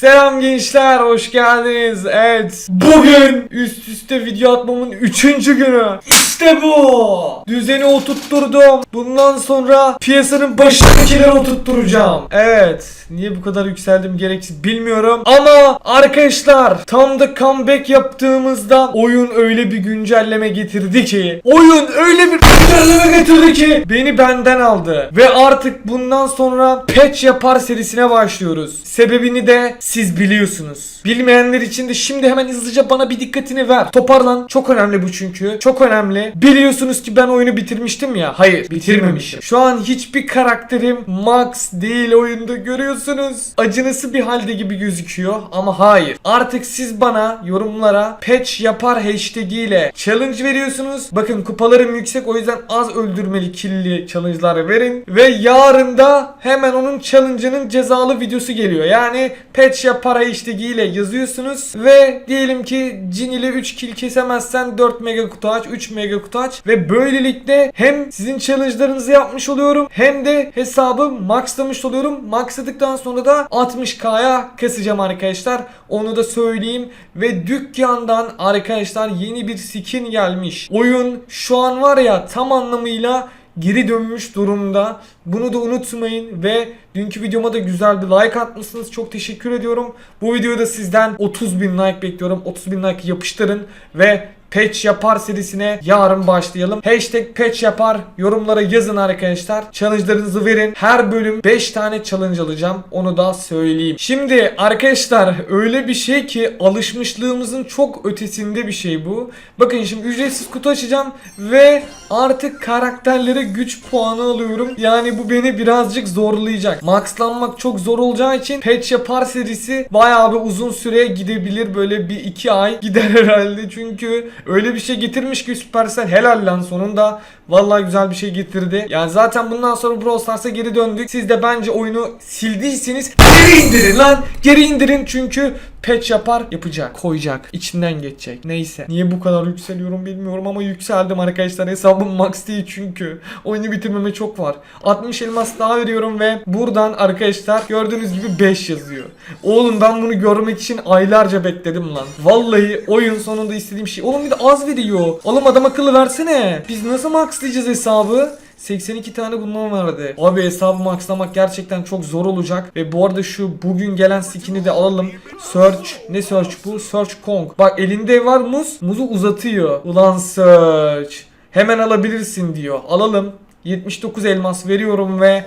Selam gençler, hoş geldiniz. Evet, bugün üst üste video atmamın 3. günü. İşte bu. Düzeni oturtturdum. Bundan sonra piyasanın başındakileri oturtturacağım. Evet, niye bu kadar yükseldim gereksiz bilmiyorum. Ama arkadaşlar, tam da comeback yaptığımızda oyun öyle bir güncelleme getirdi ki, oyun öyle bir güncelleme getirdi ki beni benden aldı. Ve artık bundan sonra patch yapar serisine başlıyoruz. Sebebini de siz biliyorsunuz. Bilmeyenler için de şimdi hemen hızlıca bana bir dikkatini ver. Toparlan. Çok önemli bu çünkü. Çok önemli. Biliyorsunuz ki ben oyunu bitirmiştim ya. Hayır bitirmemişim. Şu an hiçbir karakterim max değil oyunda görüyorsunuz. Acınası bir halde gibi gözüküyor ama hayır. Artık siz bana yorumlara patch yapar hashtag ile challenge veriyorsunuz. Bakın kupalarım yüksek o yüzden az öldürmeli killi challenge'lar verin. Ve yarın da hemen onun challenge'ının cezalı videosu geliyor. Yani patch yapar hashtag ile yazıyorsunuz ve diyelim ki Jin ile 3 kill kesemezsen 4 mega kutu aç, 3 mega kutu aç ve böylelikle hem sizin challenge'larınızı yapmış oluyorum hem de hesabı maxlamış oluyorum. Maxladıktan sonra da 60k'ya kasacağım arkadaşlar. Onu da söyleyeyim ve dükkandan arkadaşlar yeni bir skin gelmiş. Oyun şu an var ya tam anlamıyla geri dönmüş durumda. Bunu da unutmayın ve dünkü videoma da güzel bir like atmışsınız. Çok teşekkür ediyorum. Bu videoda sizden 30 bin like bekliyorum. 30 bin like yapıştırın ve Patch yapar serisine yarın başlayalım. Hashtag patch yapar yorumlara yazın arkadaşlar. Challenge'larınızı verin. Her bölüm 5 tane challenge alacağım. Onu da söyleyeyim. Şimdi arkadaşlar öyle bir şey ki alışmışlığımızın çok ötesinde bir şey bu. Bakın şimdi ücretsiz kutu açacağım ve artık karakterlere güç puanı alıyorum. Yani bu beni birazcık zorlayacak. Maxlanmak çok zor olacağı için patch yapar serisi bayağı bir uzun süre gidebilir. Böyle bir iki ay gider herhalde. Çünkü öyle bir şey getirmiş ki Supercell helal lan sonunda. Vallahi güzel bir şey getirdi. Yani zaten bundan sonra Brawl Stars'a geri döndük. Siz de bence oyunu sildiyseniz geri indirin lan. Geri indirin çünkü patch yapar yapacak koyacak içinden geçecek. Neyse. Niye bu kadar yükseliyorum bilmiyorum ama yükseldim arkadaşlar. Hesabım max değil çünkü. Oyunu bitirmeme çok var. 60 elmas daha veriyorum ve buradan arkadaşlar gördüğünüz gibi 5 yazıyor. Oğlum ben bunu görmek için aylarca bekledim lan. Vallahi oyun sonunda istediğim şey oğlum bir de az veriyor. Oğlum adam akıllı versene. Biz nasıl maxlayacağız hesabı 82 tane bundan vardı. Abi hesabı maxlamak gerçekten çok zor olacak. Ve bu arada şu bugün gelen skin'i de alalım. Search. Ne search bu? Search Kong. Bak elinde var muz. Muzu uzatıyor. Ulan Search. Hemen alabilirsin diyor. Alalım. 79 elmas veriyorum ve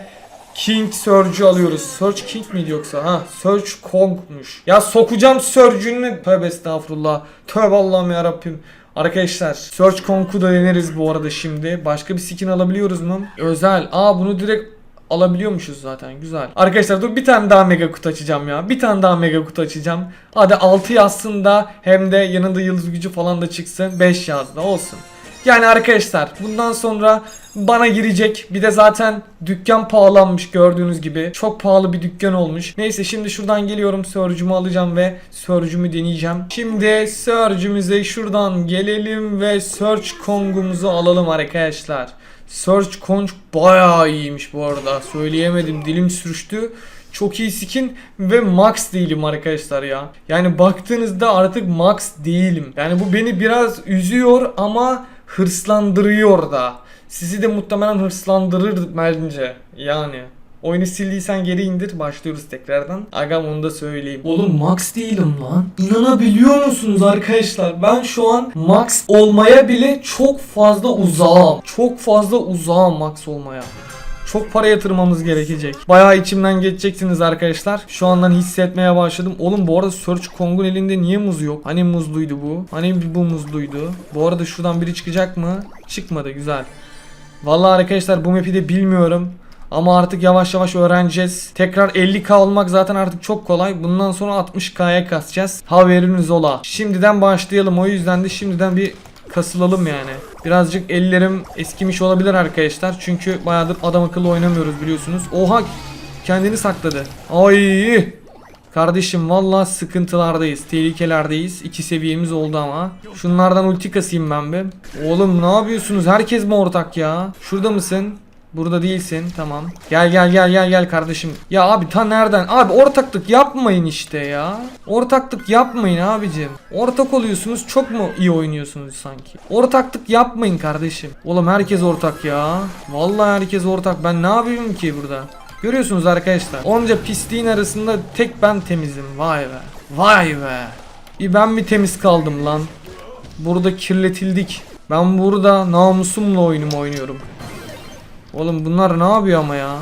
King Surge'ü alıyoruz. Surge King miydi yoksa? Ha, Surge Kong'muş. Ya sokacağım Surge'ünü. Tövbe estağfurullah. Tövbe Allah'ım ya Rabbim. Arkadaşlar Search da deneriz bu arada şimdi. Başka bir skin alabiliyoruz mu? Özel. Aa bunu direkt alabiliyormuşuz zaten. Güzel. Arkadaşlar dur bir tane daha mega kutu açacağım ya. Bir tane daha mega kutu açacağım. Hadi 6 yazsın da hem de yanında yıldız gücü falan da çıksın. 5 yazdı olsun. Yani arkadaşlar bundan sonra bana girecek. Bir de zaten dükkan pahalanmış gördüğünüz gibi. Çok pahalı bir dükkan olmuş. Neyse şimdi şuradan geliyorum. Surge'ümü alacağım ve Surge'ümü deneyeceğim. Şimdi Surge'ümüze şuradan gelelim ve Surge Kong'umuzu alalım arkadaşlar. Surge Kong bayağı iyiymiş bu arada. Söyleyemedim dilim sürüştü. Çok iyi skin ve max değilim arkadaşlar ya. Yani baktığınızda artık max değilim. Yani bu beni biraz üzüyor ama hırslandırıyor da. Sizi de muhtemelen hırslandırır bence. Yani. Oyunu sildiysen geri indir başlıyoruz tekrardan. Agam onu da söyleyeyim. Oğlum max değilim lan. İnanabiliyor musunuz arkadaşlar? Ben şu an max olmaya bile çok fazla uzağım. Çok fazla uzağım max olmaya. Çok para yatırmamız gerekecek. Bayağı içimden geçeceksiniz arkadaşlar. Şu andan hissetmeye başladım. Oğlum bu arada Search Kong'un elinde niye muz yok? Hani muzluydu bu? Hani bu muzluydu? Bu arada şuradan biri çıkacak mı? Çıkmadı güzel. Vallahi arkadaşlar bu map'i de bilmiyorum. Ama artık yavaş yavaş öğreneceğiz. Tekrar 50k olmak zaten artık çok kolay. Bundan sonra 60k'ya kasacağız. Haberiniz ola. Şimdiden başlayalım. O yüzden de şimdiden bir kasılalım yani. Birazcık ellerim eskimiş olabilir arkadaşlar. Çünkü bayağıdır adam akıllı oynamıyoruz biliyorsunuz. Oha kendini sakladı. Ay Kardeşim valla sıkıntılardayız. Tehlikelerdeyiz. İki seviyemiz oldu ama. Şunlardan ulti kasayım ben bir. Oğlum ne yapıyorsunuz? Herkes mi ortak ya? Şurada mısın? Burada değilsin tamam. Gel gel gel gel gel kardeşim. Ya abi ta nereden? Abi ortaklık yapmayın işte ya. Ortaklık yapmayın abicim. Ortak oluyorsunuz çok mu iyi oynuyorsunuz sanki? Ortaklık yapmayın kardeşim. Oğlum herkes ortak ya. Vallahi herkes ortak. Ben ne yapayım ki burada? Görüyorsunuz arkadaşlar. Onca pisliğin arasında tek ben temizim. Vay be. Vay be. Bir ben mi temiz kaldım lan? Burada kirletildik. Ben burada namusumla oyunumu oynuyorum. Oğlum bunlar ne yapıyor ama ya?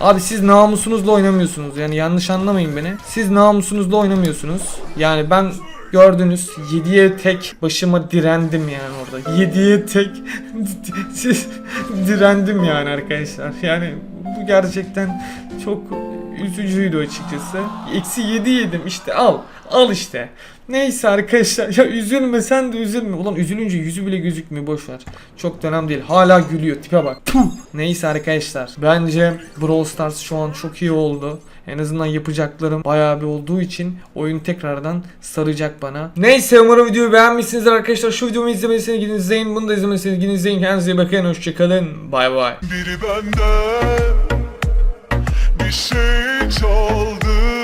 Abi siz namusunuzla oynamıyorsunuz. Yani yanlış anlamayın beni. Siz namusunuzla oynamıyorsunuz. Yani ben gördünüz 7'ye tek başıma direndim yani orada. 7'ye tek siz direndim yani arkadaşlar. Yani bu gerçekten çok üzücüydü açıkçası. Eksi 7 yedim işte al. Al işte. Neyse arkadaşlar ya üzülme sen de üzülme. Ulan üzülünce yüzü bile gözükmüyor boş ver. Çok da önemli değil. Hala gülüyor tipe bak. Puh. Neyse arkadaşlar bence Brawl Stars şu an çok iyi oldu. En azından yapacaklarım bayağı bir olduğu için oyun tekrardan saracak bana. Neyse umarım videoyu beğenmişsinizdir arkadaşlar. Şu videomu izlemediyseniz gidin izleyin. Bunu da izlemediyseniz gidin izleyin. Kendinize iyi bakın. Hoşçakalın. Bay bay. Biri benden şey çaldı